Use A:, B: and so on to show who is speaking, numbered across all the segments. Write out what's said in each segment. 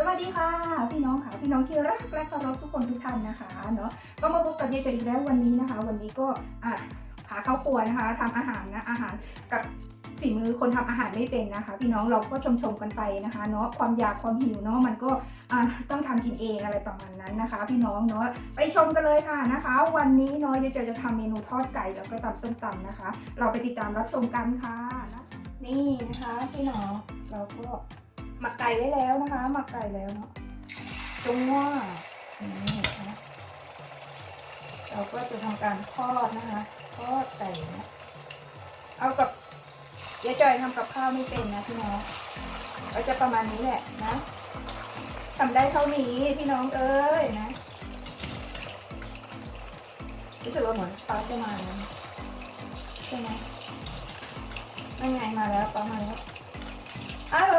A: สวัสดีค่ะ พี่น้องค่ะพี่น้องที่รักและเคารพทุกคนทุกท่านนะคะเนาะก็มาพบกับเยเจอีกแล้ววันนี้นะคะ วันนี้ก็อะหาข้าวครัวนะคะทำอาหารนะอาหารกับฝีมือคนทำอาหารไม่เป็นนะคะ พี่น้องเราก็ชมชมกันไปนะคะเนาะความอยากความหิวเนาะมันก็อะต้องทำกินเองอะไรประมาณนั้นนะคะ พี่น้องเนาะไปชมกันเลยค่ะนะคะ วันนี้เนาะเยายเจจะทำเมนูทอดไก่แล้วก็ตำส้มตำนะคะ เราไปติดตามรับชมกันค่ะนี่นะคะพี่น้องเราก็ หมักไก่ไว้แล้วนะคะ หมักไก่แล้วเนาะจังว่านี่นะเราก็จะทำการทอดนะคะทอดไก่นะเอากับเดี๋ยจอยทำกับข้าวไม่เป็นนะพี่น้องก็จะประมาณนี้แหละนะทำได้เท่านี้พี่น้องเอ้ยนะรู้สึกว่าเหมือนป้าจะมานะใช่ไหมไม่ไงมาแล้วป้ามาแล้วฮัลโหล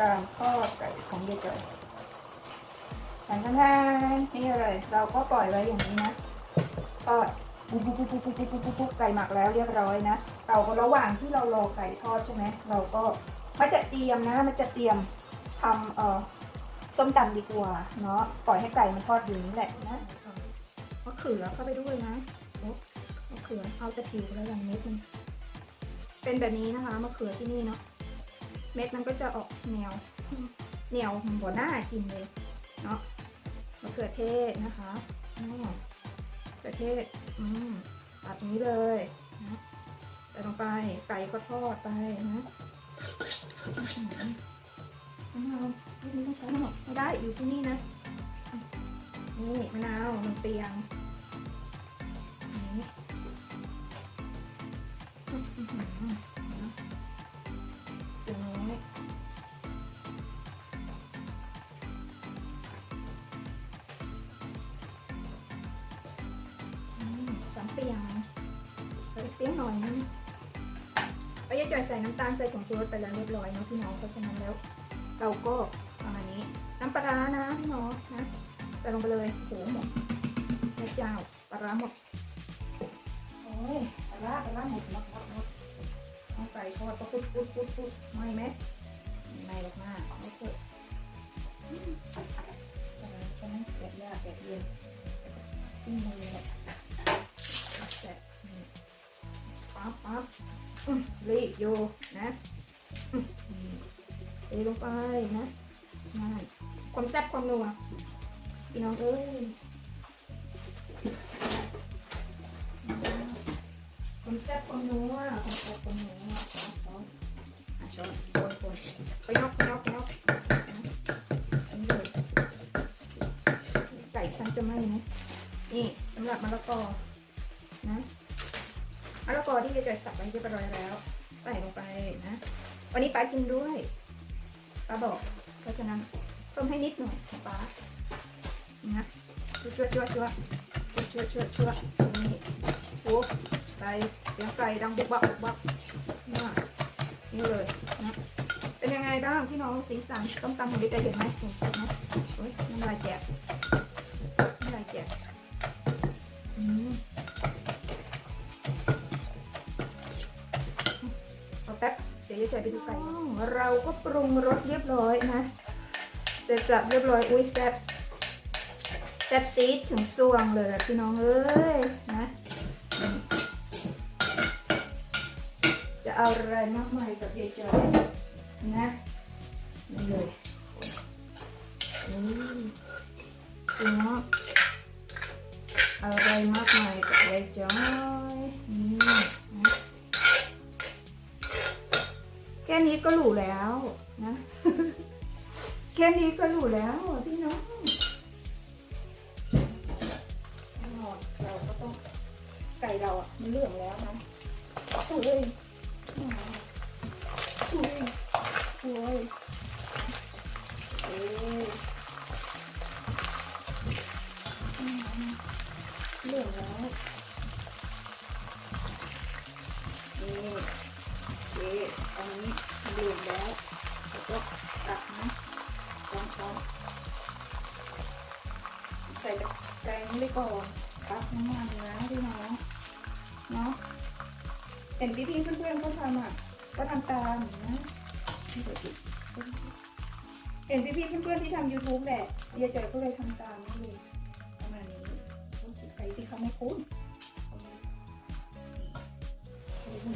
A: การทอดไก่ของเด็กเลยแทนแทนนี่อะไรเราก็ปล่อยไว้อย่างนี้นะทอดปุ๊บปุ๊บปุ๊บปุ๊บปุ๊บปุ๊บปุ๊บปุ๊บไก่หมักแล้วเรียบร้อยนะเราก็ระหว่างที่เรารอไก่ทอดใช่ไหมเราก็มาจะเตรียมนะมันจะเตรียมทำเอ่อส้มตำดีกว่าเนาะปล่อยให้ไก่มันทอดอยู่นี่แหละนะมะเขือเข้าไปด้วยนะมะเขือเอาจะผิวแล้วอย่างเม็ดมันเป็นแบบนี้นะคะมะเขือที่นี่เนาะ เม็ดมันก็จะออกแนวแนวหัวหน้ากินเลยเนาะมะเขือเทศนะคะมะเขือเทศอืมแบบนี้เลยนะใส่ลงไปไก่ก็ทอดไปนะมะนาวที่นี่ต้องใช้หมดไม่ได้อยู่ที่นี่นะนี่มะนาวมันเปียงนี่ จอยใส่น้ำตาลใส่ผงชูรสไปแล้วเรียบร้อยเนาะพี่น้อง เพราะฉะนั้นแล้ว เราก็ประมาณนี้ น้ำปลาร้านะพี่น้องนะใส่ลงไปเลยโหหมดแม่เจ้าปลาหมด โอ้ยปลาปลาหมดหมดหมดหมดเอาไก่ทอดก็ปุ๊บปุ๊บปุ๊บปุ๊บไม่ไหมไม่หรอกมากไม่เถอะอืมอะไรก็ไม่แกะยากแกะเย็นที่มือแหละแกะปั๊บปั๊บ รีบอยู่นะเทลงไปนะนั่นความแซ่บความนัวพี่น้องเอ้ยความแซ่บความนัวความแซ่บความนัวช้อนช้อนอะช้อนคนคนไปยกไปยกไปยกนี่เลยไก่ฉันจะไม่นะนี่สำหรับมะละกอนะ มะละกอที่จอยสับไว้เรียบร้อยแล้ว ใส่ลงไปนะ วันนี้ป้ากินด้วยป้าบอกเพราะฉะนั้นเพิ่มให้นิดหน่อยของป้านะชัวชัวชัวชัวชัวชัวชัวนี่โอ้ไก่เสียงไก่ดังบุบบับบุบบับนี่นี่เลยนะเป็นยังไงบ้างพี่น้องสีสันต้มตำของดิเตเห็นไหมเห็นไหมโอ้ยน้ำลายแจกน้ำลายแจกอืม ป๊บเดี๋ยวจะใส่ไปดูไก่เราก็ปรุงรสเรียบร้อยนะเสร็จสับเรียบร้อยอุ้ยแซ่บแซ่บซีดถึงสวงเลยอะพี่น้องเอ้ยนะนี่จะเอาอะไรมากมายกับยายจอยนะนี่เลยนี่พี่น้องเอาอะไรมากมายกับยายจอย ก็หรูแล้วนะแค่นี้ก็หรูแล้วพี่น้องแน่นอนเราก็ต้องไก่เราอะมันเหลืองแล้วนะอุ้ยอุ้ยอุ้ย นี้ดื่มแล้วแล้วก็ตักนะช้อนช้อนใส่แกงนี้ไปก่อนตักน้ำมันนะพี่น้องเนาะเป็นห็นพี่ๆเพื่อนๆเขาทำอะก็ทำตามนะเห็นพี่ๆเพื่อนๆที่ทำ YouTube แหละเดียเจอก็เลยทำตามนี่เลยประมาณนี้ต้องติดใครที่เขาไม่คุ้น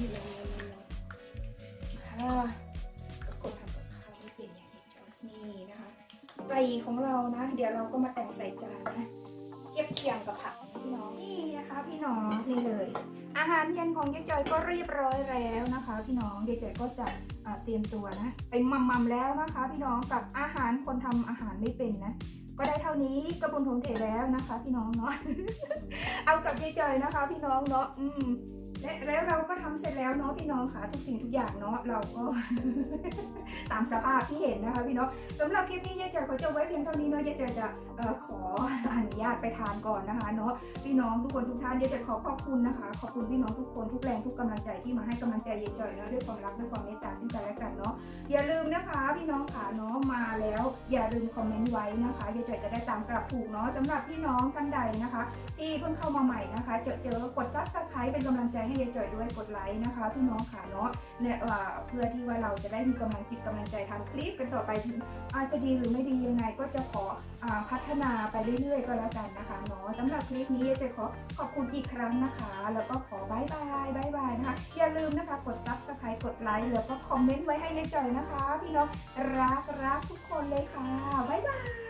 A: นี่เลยค่ะ ก่ของเรานะ เดี๋ยวเราก็มาแต่งใส่จานนะเทียบเคียงกับผักพี่น้องนี่นะคะ พี่น้องนี่เลย อาหารเย็นของยายจอยก็เรียบร้อยแล้วนะคะ พี่น้องยายจอยก็จะเตรียมตัวนะไปมัมมัมแล้วนะคะ พี่น้องกับอาหารคนทำอาหารไม่เป็นนะก็ได้เท่านี้กระปุนทงเทแล้วนะคะ พี่น้องเนาะเอากับยายจอยนะคะ พี่น้องเนาะอืม และแล้วเราก็ทำเสร็จแล้วเนาะพี่น้องค่ะทุกสิ่งทุกอย่างเนาะเราก็ ตามสภาพที่เห็นนะคะพี่น้องสำหรับคลิปนี้ยายจอยขอจบไว้เพียงเท่านี้เนาะยายจอยจะออขออนุญาตไปทานก่อนนะคะเนาะพี่น้องทุกคนทุกท่านเดี๋ยวจะขอขอบคุณนะคะ ขอบคุณพี่น้องทุกคนทุกแรงทุกกำลังใจที่มาให้กำลังใจเยจ่อยเนาะด้วยความรักด้วยความเมตตาซึ่งกันและกันเนาะอย่าลืมนะคะ พี่น้องขาเนาะมาแล้ว อย่าลืมคอมเมนต์ไว้นะคะเยจ่อยจะได้ตามกลับถูกเนาะสำหรับพี่น้องท่านใดนะคะ ที่เพิ่งเข้ามาใหม่นะคะ เจอเจอกดซับสไครต์เป็นกำลังใจให้เยจอยด้วยกดไลค์นะคะพี่น้องขาเนาะเนี่ยเอ่อเพื่อที่ว่าเราจะได้มีกำลังจิตกำลังใจทำคลิปกันต่อไปถึงอาจจะดีหรือไม่ดียังไงก็จะขออพัฒนาไปเรื่อยๆ ก็แล้วกันนะคะเนาะสำหรับคลิปนี้เจะขอขอบคุณอีกครั้งนะคะ แล้วก็ขอบายบายบายบายนะคะอย่าลืมนะคะกดซับสไครต์กดไลค์แล้วก็คอมเมนต์ไว้ให้เล็กจอยนะคะ พี่น้องรักรักทุกคนเลยค่ะบายบาย